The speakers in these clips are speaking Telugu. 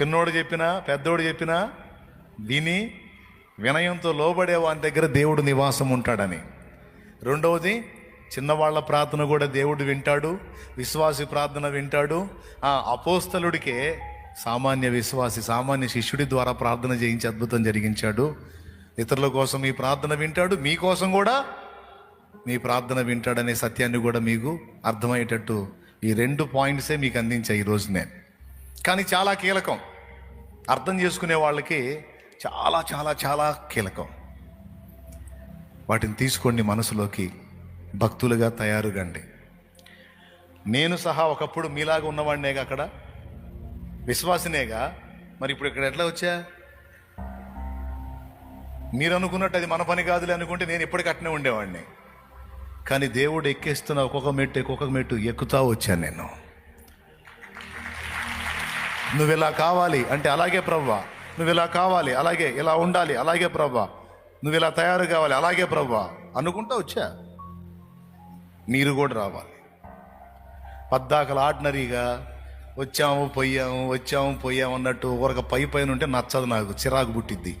చిన్నోడు చెప్పినా పెద్దోడు చెప్పినా విని వినయంతో లోబడే వాని దగ్గర దేవుడు నివాసం ఉంటాడని. రెండవది చిన్నవాళ్ళ ప్రార్థన కూడా దేవుడు వింటాడు విశ్వాసి ప్రార్థన వింటాడు. ఆ అపోస్తలుడికే సామాన్య విశ్వాసి సామాన్య శిష్యుడి ద్వారా ప్రార్థన చేయించి అద్భుతం జరిగించాడు. ఇతరుల కోసం మీ ప్రార్థన వింటాడు మీకోసం కూడా మీ ప్రార్థన వింటాడనే సత్యాన్ని కూడా మీకు అర్థమయ్యేటట్టు ఈ రెండు పాయింట్సే మీకు అందించాయి ఈరోజు నేను. కానీ చాలా కీలకం. అర్థం చేసుకునే వాళ్ళకి చాలా చాలా చాలా కీలకం. వాటిని తీసుకోండి మనసులోకి. భక్తులుగా తయారుగండి. నేను సహా ఒకప్పుడు మీలాగా ఉన్నవాడినేగా అక్కడ? విశ్వాసినేగా? మరి ఇప్పుడు ఇక్కడ ఎట్లా వచ్చా? మీరు అనుకున్నట్టు అది మన పని కాదులే అనుకుంటే నేను ఇప్పటికి అట్నే ఉండేవాడిని. కానీ దేవుడు ఎక్కేస్తున్న ఒక్కొక్క మెట్టు ఒక్కొక్క మెట్టు ఎక్కుతా వచ్చాను నేను. నువ్వు ఇలా కావాలి అంటే అలాగే ప్రవ్వా. నువ్వు ఇలా కావాలి అలాగే ఇలా ఉండాలి అలాగే ప్రవ్వా. నువ్వు ఇలా తయారు కావాలి అలాగే ప్రవ్వా. అనుకుంటా వచ్చా? మీరు కూడా రావాలి. పద్దాకలు ఆర్డినరీగా వచ్చాము పోయాము వచ్చాము పోయాము అన్నట్టు ఒక పై పైన ఉంటే నచ్చదు నాకు చిరాకు పుట్టిద్ది.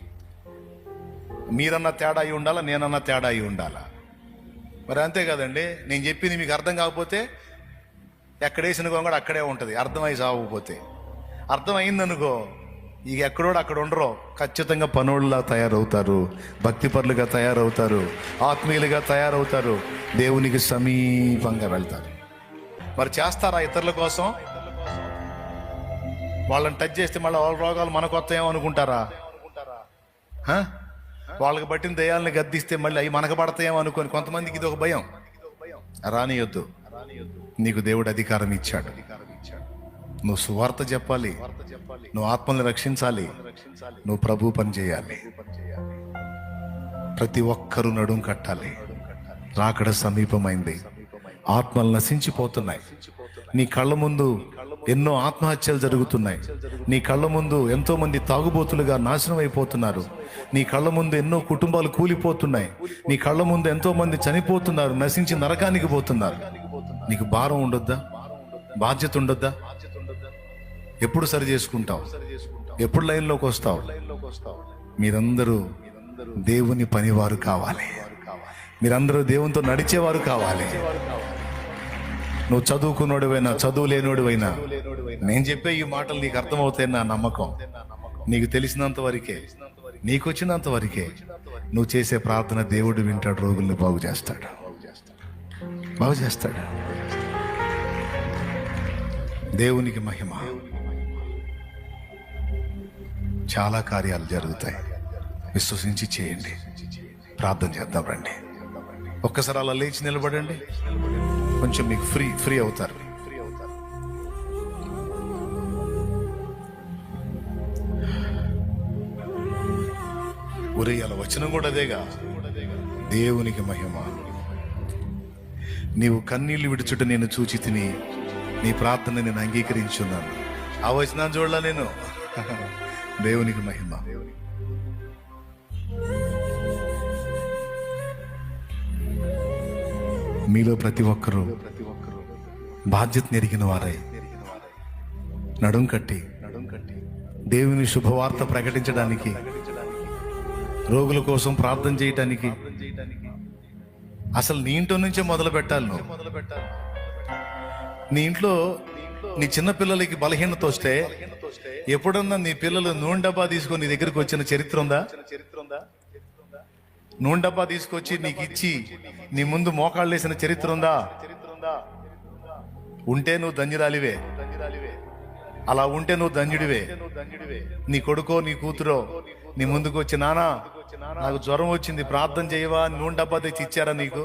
మీరన్నా తేడా అయి ఉండాలా నేనన్నా తేడా అయి ఉండాలా? మరి అంతే కదండి నేను చెప్పింది మీకు అర్థం కాకపోతే ఎక్కడేసిన కూడా అక్కడే ఉంటుంది అర్థమై సాగకపోతే అర్థమైందనుకో. ఇక ఎక్కడోడు అక్కడ ఉండరో. ఖచ్చితంగా పనుల్లా తయారవుతారు. భక్తిపరులుగా తయారవుతారు. ఆత్మీయులుగా తయారవుతారు. దేవునికి సమీపంగా వెళ్తారు. మరి చేస్తారా ఇతరుల కోసం? వాళ్ళని టచ్ చేస్తే మళ్ళీ వాళ్ళ రోగాలు మనకు వస్తాయేమో అనుకుంటారా? వాళ్ళకి పట్టిన దయాలను గద్దిస్తే మళ్ళీ అవి మనకు పడతాయేమో అనుకోని కొంతమందికి ఇది ఒక భయం. రానియొద్దు. నీకు దేవుడు అధికారం ఇచ్చాడు. అధికారం నువ్వు సువార్త చెప్పాలి. నువ్వు ఆత్మల్ని రక్షించాలి. నువ్వు ప్రభు పని చేయాలి. ప్రతి ఒక్కరూ నడుం కట్టాలి. రాకడ సమీపమైంది. ఆత్మలు నశించిపోతున్నాయి. నీ కళ్ళ ముందు ఎన్నో ఆత్మహత్యలు జరుగుతున్నాయి. నీ కళ్ళ ముందు ఎంతో మంది తాగుబోతులుగా నాశనం అయిపోతున్నారు నీ కళ్ళ ముందు ఎన్నో కుటుంబాలు కూలిపోతున్నాయి. నీ కళ్ళ ముందు ఎంతో మంది చనిపోతున్నారు నశించి నరకానికి పోతున్నారు. నీకు భారం ఉండొద్దా? బాధ్యత ఉండొద్దా? ఎప్పుడు సరి చేసుకుంటావు? ఎప్పుడు లైన్లోకి వస్తావు? మీరందరూ దేవుని పనివారు కావాలి. మీరందరూ దేవునితో నడిచేవారు కావాలి. నువ్వు చదువుకున్నోడివైనా చదువు లేనోడివైనా నేను చెప్పే ఈ మాటలు నీకు అర్థమవుతాయి నా నమ్మకం. నీకు తెలిసినంత వరకే నీకు వచ్చినంత వరకే నువ్వు చేసే ప్రార్థన దేవుడు వింటాడు రోగుల్ని బాగు చేస్తాడు. బాగు చేస్తాడు. దేవునికి మహిమ. చాలా కార్యాలు జరుగుతాయి. విశ్వసించి చేయండి. ప్రార్థన చేద్దాం రండి. ఒక్కసారి అలా లేచి నిలబడండి. కొంచెం మీకు ఫ్రీ ఫ్రీ అవుతారు. ఉదయాల వచనం కూడా అదేగా? దేవునికి మహిమ. నీవు కన్నీళ్ళు విడుచుట నేను చూచి తిని నీ ప్రార్థన నేను అంగీకరించున్నాను. ఆ వచనాన్ని చూడలా నేను? దేవునికి మహిమ. మీలో ప్రతి ఒక్కరూ బాధ్యత నెరిగిన వారై నడుం కట్టి దేవుని శుభవార్త ప్రకటించడానికి రోగుల కోసం ప్రార్థన చేయటానికి అసలు నీ ఇంట్లో నుంచే మొదలు పెట్టాలి నువ్వు. నీ ఇంట్లో నీ చిన్నపిల్లలకి బలహీనత వస్తే ఎప్పుడన్నా నీ పిల్లలు నూనె డబ్బా తీసుకొని నీ దగ్గరికి వచ్చిన చరిత్ర ఉందా? నూనె డబ్బా తీసుకొచ్చి నీకు ఇచ్చి నీ ముందు మోకాళ్ళు వేసిన చరిత్ర ఉందా? ఉంటే నువ్వు ధన్యురాలివే. అలా ఉంటే నువ్వు ధన్యుడివే. నీ కొడుకో నీ కూతురో నీ ముందుకు వచ్చి నానా నాకు జ్వరం వచ్చింది ప్రార్థన చేయవా? నూనె డబ్బా తెచ్చి ఇచ్చారా నీకు?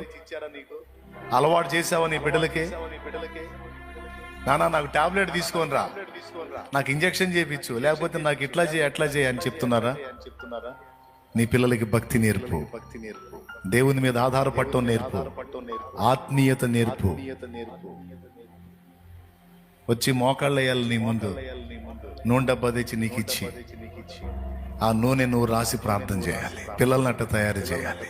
అలవాటు చేసావా నీ బిడ్డలకి? నానా నాకు టాబ్లెట్ తీసుకొని రా. నాకు ఇంజెక్షన్ చేయించు లేకపోతే నాకు ఇట్లా చేయి అట్లా చేయి అని చెప్తున్నారా? నీ పిల్లలకి భక్తి నేర్పు. దేవుని మీద ఆధారపడటం నేర్పు. ఆత్మీయత నేర్పు. వచ్చి మోకాళ్ళు వేయాలి నీ ముందు. నూనె డబ్బా తెచ్చి నీకు ఇచ్చి. ఆ నూనె నువ్వు రాసి ప్రార్థన చేయాలి. పిల్లల్ని అట్ట తయారు చేయాలి.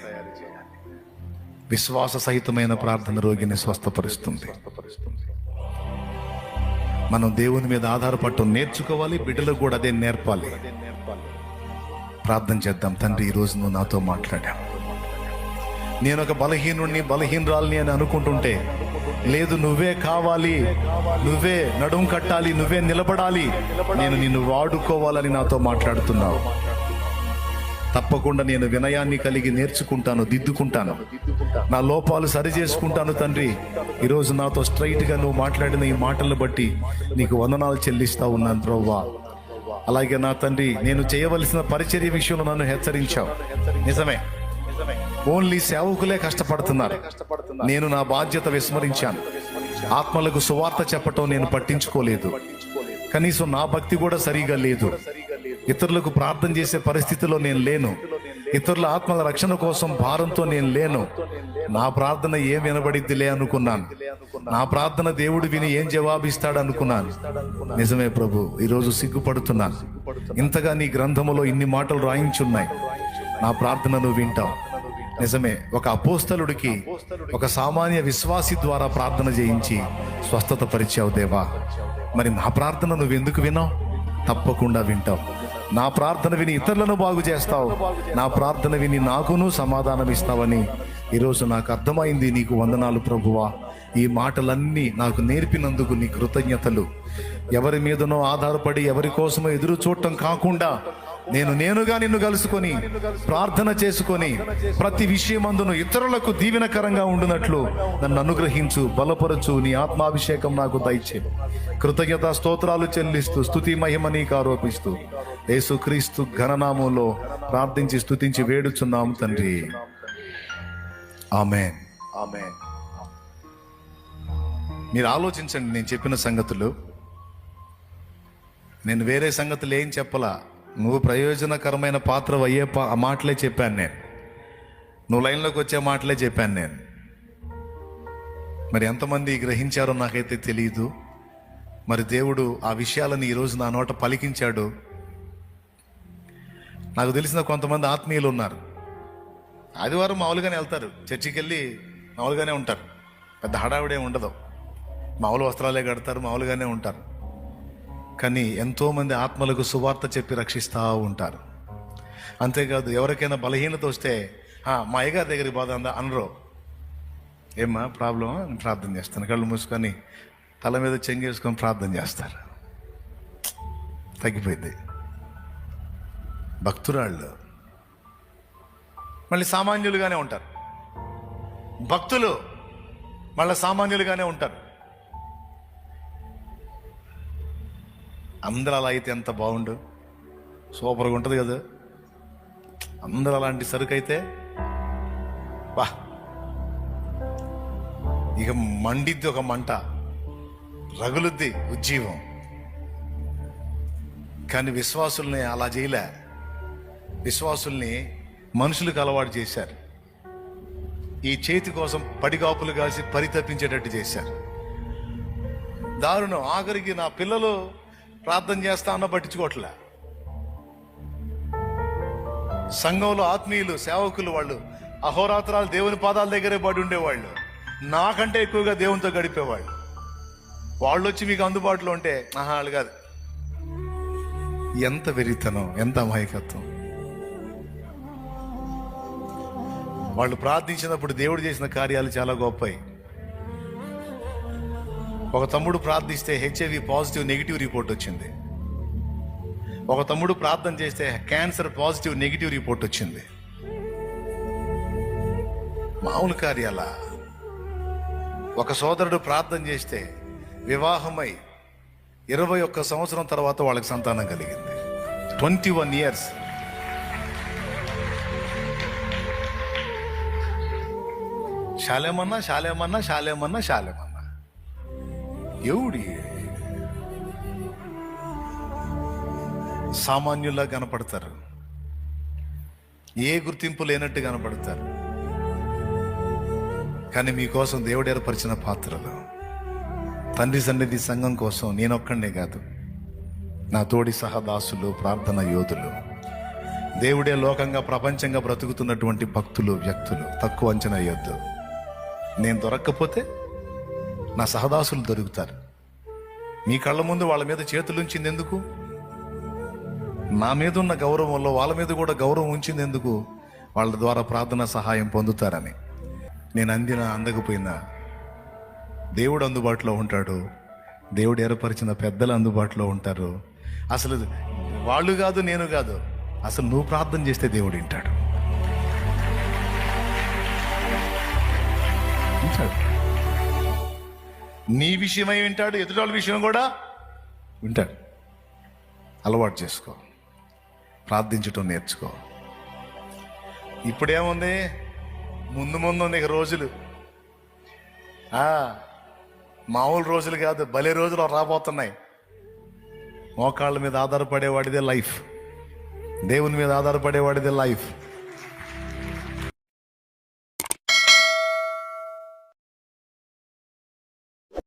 విశ్వాస సహితమైన ప్రార్థన రోగిని స్వస్థపరుస్తుంది. మనం దేవుని మీద ఆధారపడటం నేర్చుకోవాలి బిడ్డలకు కూడా అదే నేర్పాలి. ప్రార్థన చేద్దాం. తండ్రి ఈ రోజు నువ్వు నాతో మాట్లాడా నేను ఒక బలహీనుడిని బలహీనరాల్ని అని అనుకుంటుంటే లేదు నువ్వే కావాలి నువ్వే నడుం కట్టాలి నువ్వే నిలబడాలి నేను నిన్ను వాడుకోవాలని నాతో మాట్లాడుతున్నావు. తప్పకుండా నేను వినయాన్ని కలిగి నేర్చుకుంటాను దిద్దుకుంటాను. నా లోపాలు సరి చేసుకుంటాను తండ్రి. ఈరోజు నాతో స్ట్రైట్గా నువ్వు మాట్లాడిన ఈ మాటలను బట్టి నీకు వందనాలు చెల్లిస్తా ఉన్నాను ప్రవ్వా. అలాగే నా తండ్రి నేను చేయవలసిన పరిచర్య విషయంలో నన్ను హెచ్చరించావు. నిజమే. ఓన్లీ సేవకులే కష్టపడుతున్నారు. నేను నా బాధ్యత విస్మరించాను. ఆత్మలకు సువార్త చెప్పటం నేను పట్టించుకోలేదు. కనీసం నా భక్తి కూడా సరిగా లేదు. ఇతరులకు ప్రార్థన చేసే పరిస్థితిలో నేను లేను. ఇతరుల ఆత్మల రక్షణ కోసం భారంతో నేను లేను. నా ప్రార్థన ఏం వినబడిద్దిలే అనుకున్నాను. నా ప్రార్థన దేవుడు విని ఏం జవాబిస్తాడు అనుకున్నాను. నిజమే ప్రభు ఈరోజు సిగ్గుపడుతున్నాను. ఇంతగా నీ గ్రంథములో ఇన్ని మాటలు రాయించున్నాయి. నా ప్రార్థనను వింటావు. నిజమే ఒక అపోస్తలుడికి ఒక సామాన్య విశ్వాసి ద్వారా ప్రార్థన చేయించి స్వస్థత పరిచావు దేవా. మరి నా ప్రార్థన నువ్వు ఎందుకు వినావు తప్పకుండా వింటావు. నా ప్రార్థన విని ఇతరులను బాగు చేస్తావు. నా ప్రార్థన విని నాకును సమాధానం ఇస్తావని ఈరోజు నాకు అర్థమైంది నీకు వందనాలు ప్రభువా. ఈ మాటలన్నీ నాకు నేర్పినందుకు నీ కృతజ్ఞతలు. ఎవరి మీదనో ఆధారపడి ఎవరి కోసమో ఎదురు చూడటం కాకుండా నేను నేనుగా నిన్ను కలుసుకొని ప్రార్థన చేసుకొని ప్రతి విషయమందును ఇతరులకు దీవెనకరంగా ఉండునట్లు నన్ను అనుగ్రహించు బలపరచు నీ ఆత్మాభిషేకం నాకు దయచే కృతజ్ఞత స్తోత్రాలు చెల్లిస్తూ స్తుతి మహిమ నీకు ఆరోపిస్తూ యేసుక్రీస్తు ఘననామంలో ప్రార్థించి స్తుతించి వేడుచున్నాము తండ్రి. ఆమె ఆమె మీరు ఆలోచించండి నేను చెప్పిన సంగతులు. నేను వేరే సంగతులు ఏం చెప్పలా? నువ్వు ప్రయోజనకరమైన పాత్ర అయ్యే పా మాటలే చెప్పాను నేను. నువ్వు లైన్లోకి వచ్చే మాటలే చెప్పాను నేను. మరి ఎంతమంది గ్రహించారో నాకైతే తెలియదు మరి దేవుడు ఆ విషయాలను ఈరోజు నా నోట పలికించాడు. నాకు తెలిసిన కొంతమంది ఆత్మీయులు ఉన్నారు. ఆదివారం మామూలుగానే వెళ్తారు. చర్చికి వెళ్ళి మామూలుగానే ఉంటారు. పెద్ద హడావిడే ఉండదు. మామూలు వస్త్రాలే కడతారు మామూలుగానే ఉంటారు. కానీ ఎంతోమంది ఆత్మలకు సువార్త చెప్పి రక్షిస్తూ ఉంటారు. అంతేకాదు ఎవరికైనా బలహీనత వస్తే మా అయ్యగారి దగ్గరికి బాధ అందా అనరు. ఏమ్మా ప్రాబ్లం నేను ప్రార్థన చేస్తాను. కళ్ళు మూసుకొని తల మీద చెంగేసుకొని ప్రార్థన చేస్తారు. తగ్గిపోయింది. భక్తురాళ్ళు మళ్ళీ సామాన్యులుగానే ఉంటారు. భక్తులు మళ్ళీ సామాన్యులుగానే ఉంటారు. అందరూ అలా అయితే ఎంత బాగుండు? సూపర్గా ఉంటుంది కదా. అందరూ అలాంటి సరుకు అయితే బా. ఇక మండిద్ది ఒక మంట రగులుద్ది ఉజ్జీవం. కానీ విశ్వాసుల్ని అలా చేయలే. విశ్వాసుల్ని మనుషులకు అలవాటు చేశారు. ఈ చేతి కోసం పడిగాపులు కాసి పరితపించేటట్టు చేశారు. దారుణం. ఆఖరికి నా పిల్లలు ప్రార్థన చేస్తా అన్న పట్టించుకోవట్లే. సంఘంలో ఆత్మీయులు సేవకులు వాళ్ళు అహోరాత్రాలు దేవుని పాదాల దగ్గరే పడి ఉండేవాళ్ళు. నాకంటే ఎక్కువగా దేవునితో గడిపేవాళ్ళు. వాళ్ళు వచ్చి మీకు అందుబాటులో ఉంటే ఆహా వాళ్ళు కాదు. ఎంత వెరితనం ఎంత అమాయకత్వం. వాళ్ళు ప్రార్థించినప్పుడు దేవుడు చేసిన కార్యాలు చాలా గొప్పవి. ఒక తమ్ముడు ప్రార్థిస్తే హెచ్ఐవి పాజిటివ్ నెగిటివ్ రిపోర్ట్ వచ్చింది. ఒక తమ్ముడు ప్రార్థన చేస్తే క్యాన్సర్ పాజిటివ్ నెగిటివ్ రిపోర్ట్ వచ్చింది. మామూలు కార్యాల? ఒక సోదరుడు ప్రార్థన చేస్తే వివాహమై ఇరవై ఒక్క సంవత్సరం తర్వాత వాళ్ళకి సంతానం కలిగింది. ట్వంటీ వన్ ఇయర్స్ శాలేమన్నా శాలేమన్నా శాలేమన్నా శాలేమన్నా. ఎవడి? సామాన్యుల్లా కనపడతారు. ఏ గుర్తింపు లేనట్టు కనపడతారు. కానీ మీకోసం దేవుడు ఏర్పరిచిన పాత్రలు. తండ్రి సన్నిధి సంఘం కోసం నేనొక్కడే కాదు. నా తోడి సహదాసులు ప్రార్థన యోధులు. దేవుడే లోకంగా ప్రపంచంగా బ్రతుకుతున్నటువంటి భక్తులు వ్యక్తులు తక్కువ అంచనా వేయొద్దు. నేను దొరక్కపోతే నా సహదాసులు దొరుకుతారు. మీ కళ్ళ ముందు వాళ్ళ మీద చేతులు ఉంచింది ఎందుకు నా మీద ఉన్న గౌరవంలో వాళ్ళ మీద కూడా గౌరవం ఉంచింది ఎందుకు వాళ్ళ ద్వారా ప్రార్థన సహాయం పొందుతారని. నేను అందిన అందకపోయినా దేవుడు అందుబాటులో ఉంటాడు. దేవుడు ఏర్పరిచిన పెద్దలు అందుబాటులో ఉంటారు. అసలు వాళ్ళు కాదు నేను కాదు. అసలు నువ్వు ప్రార్థన చేస్తే దేవుడు వింటాడు. వింటాడు. నీ విషయమై వింటాడు ఎదుటి వాళ్ళ విషయం కూడా వింటాడు. అలవాటు చేసుకో. ప్రార్థించటం నేర్చుకో. ఇప్పుడేముంది? ముందు ముందు ఉంది ఇక రోజులు. మామూలు రోజులు కాదు భలే రోజులు రాబోతున్నాయి. మోకాళ్ళ మీద ఆధారపడేవాడిదే లైఫ్. దేవుని మీద ఆధారపడేవాడిదే లైఫ్.